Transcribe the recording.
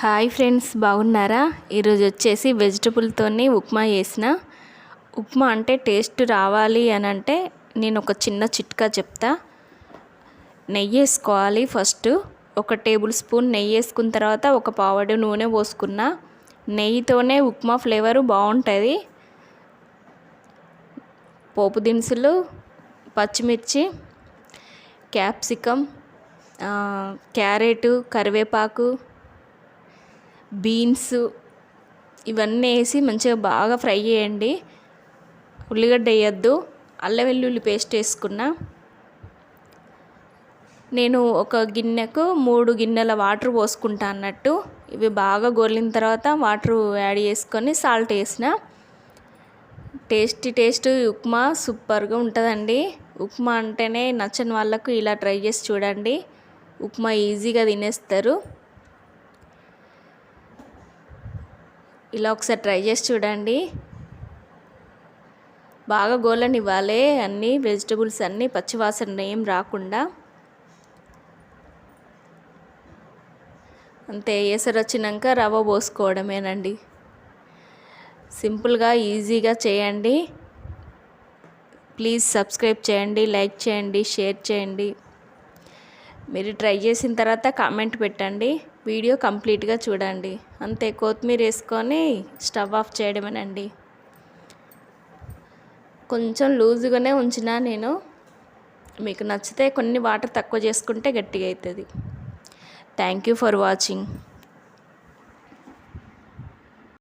Hi friends బాగున్నారా? ఈరోజు వచ్చేసి వెజిటబుల్తోని ఉప్మా చేసిన. ఉప్మా అంటే టేస్ట్ రావాలి అని అంటే నేను ఒక చిన్న చిట్కా చెప్తా. నెయ్యి వేసుకోవాలి ఫస్ట్. ఒక టేబుల్ స్పూన్ నెయ్యి వేసుకున్న తర్వాత ఒక పావడి నూనె పోసుకున్న. నెయ్యితోనే ఉప్మా ఫ్లేవరు బాగుంటుంది. పోపు దినుసులు పచ్చిమిర్చి క్యాప్సికమ్ క్యారెట్ కరివేపాకు బీన్స్ ఇవన్నీ వేసి మంచిగా బాగా ఫ్రై చేయండి. ఉల్లిగడ్డ వేయద్దు. అల్లం వెల్లుల్లి పేస్ట్ వేసుకున్నా. నేను ఒక గిన్నెకు మూడు గిన్నెల వాటర్ పోసుకుంటా అన్నట్టు. ఇవి బాగా గోలిన తర్వాత వాటర్ యాడ్ చేసుకొని సాల్ట్ వేసిన. టేస్టీ టేస్ట్ ఉప్మా సూపర్గా ఉంటుందండి. ఉప్మా అంటేనే నచ్చని వాళ్ళకు ఇలా ట్రై చేసి చూడండి. ఉప్మా ఈజీగా తినేస్తారు. ఇలా ఒకసారి ట్రై చేసి చూడండి. బాగా గోలనివ్వాలి. అన్నీ వెజిటబుల్స్ అన్నీ పచ్చివాసన ఏం రాకుండా. అంతే ఎసరు వచ్చినాక రవ్వ పోసుకోవడమేనండి. సింపుల్గా ఈజీగా చేయండి. ప్లీజ్ సబ్స్క్రైబ్ చేయండి లైక్ చేయండి షేర్ చేయండి. మీరు ట్రై చేసిన తర్వాత కామెంట్ పెట్టండి. వీడియో కంప్లీట్గా చూడండి. అంతే కొత్తిమీర వేసుకొని స్టవ్ ఆఫ్ చేయడమేనండి. కొంచెం లూజుగానే ఉంచిన నేను. మీకు నచ్చితే కొన్ని వాటర్ తక్కువ చేసుకుంటే గట్టిగా అవుతుంది. Thank you for watching.